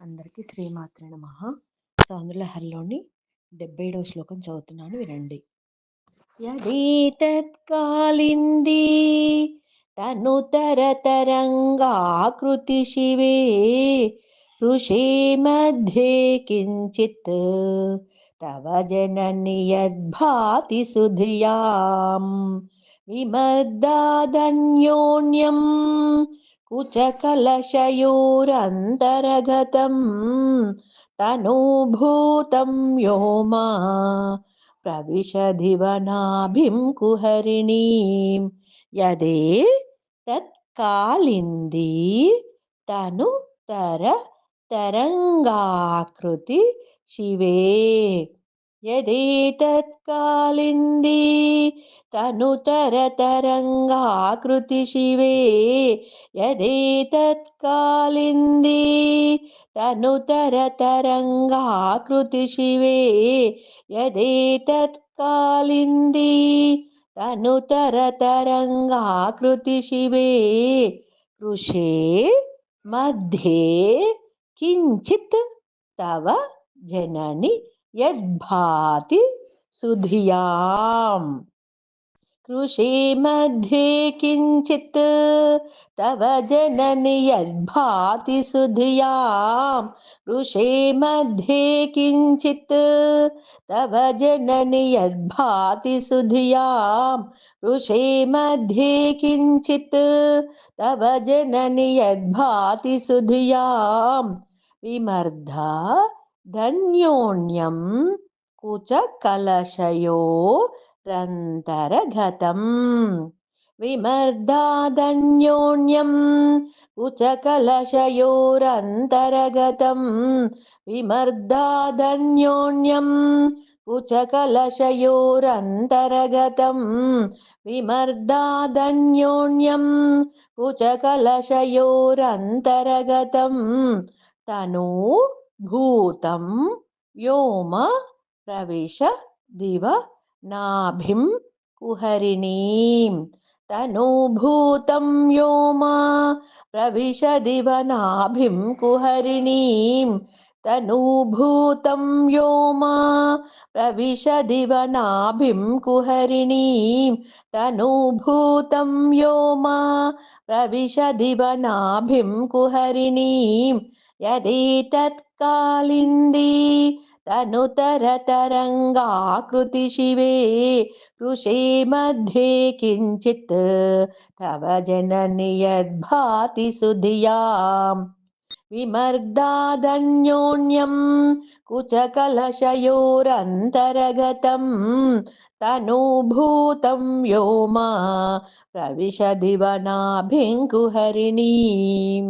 అందరికీ శ్రీమాత్రే నమ. సౌందర్యహరిలోని డెబ్బై ఏడవ శ్లోకం చదువుతున్నాను వినండి. యదేతత్కాలింది తనుతరతరంగాకృతి శివే. ఋషే మధ్యే కించిత్ తవ జనని యద్భాతి సుధియాం. విమర్దాదన్యోన్యం कुचकलशयोरन्तरगतं तनुभूतं व्योमा प्रविशधिवनाभिं कुहरिणीं यदे तत्कालिन्दी तनुतर तरङ्गाकृति शिवे యదేతత్కాలింది తను తరతరంగాకృతి శివే. యదేతత్కాలింది తను తరతరంగాకృతి శివే. యదేతత్కాలింది తను తరతరంగాకృతి శివే. కృషే మధ్యే కించిత్ తవ జనని यद्भाति सुधियाम्। कृषे मध्ये किञ्चित् तव जननि यद्भाति सुधियाँ कृषे मध्ये किञ्चित् तव जननि यद्भाति सुधियाँ कृषे मध्ये किञ्चित् तव जननि यद्भाति सुधियाँ विमर्धा ధన్యోన్యం కుచ కలశయో రంతరగతం. విమర్దాదన్యోన్యం కుచకలశయోరంతరగతం విమర్దాదన్యోన్యం కుచకలశయోరంతరగతం విమర్దాదన్యోన్యం కుచకలశయోరంతరగతం తను భూతం వ్యోమ ప్రవేశ దివ నాభిం కుహరిణీం తనూభూతం వ్యోమ ప్రవిశదివ నాభిం కుహరిణీం తనూభూతం వ్యోమ ప్రవిశదివ నాభిం కుహరిణీం తనూభూతం వ్యోమ ప్రవిశదివ నాభిం కుహరిణీం యది తత్కాలింది తనుతరతరంగాకృతి శివే. కృషే మధ్యే కించిత్ తవ జనని యద్భాతి సుధియాం. విమర్దాదన్యోన్యం కుచకలశయోరంతరగతం తనూభూతం వ్యోమ ప్రవిశదివనాభింకుహరిణీం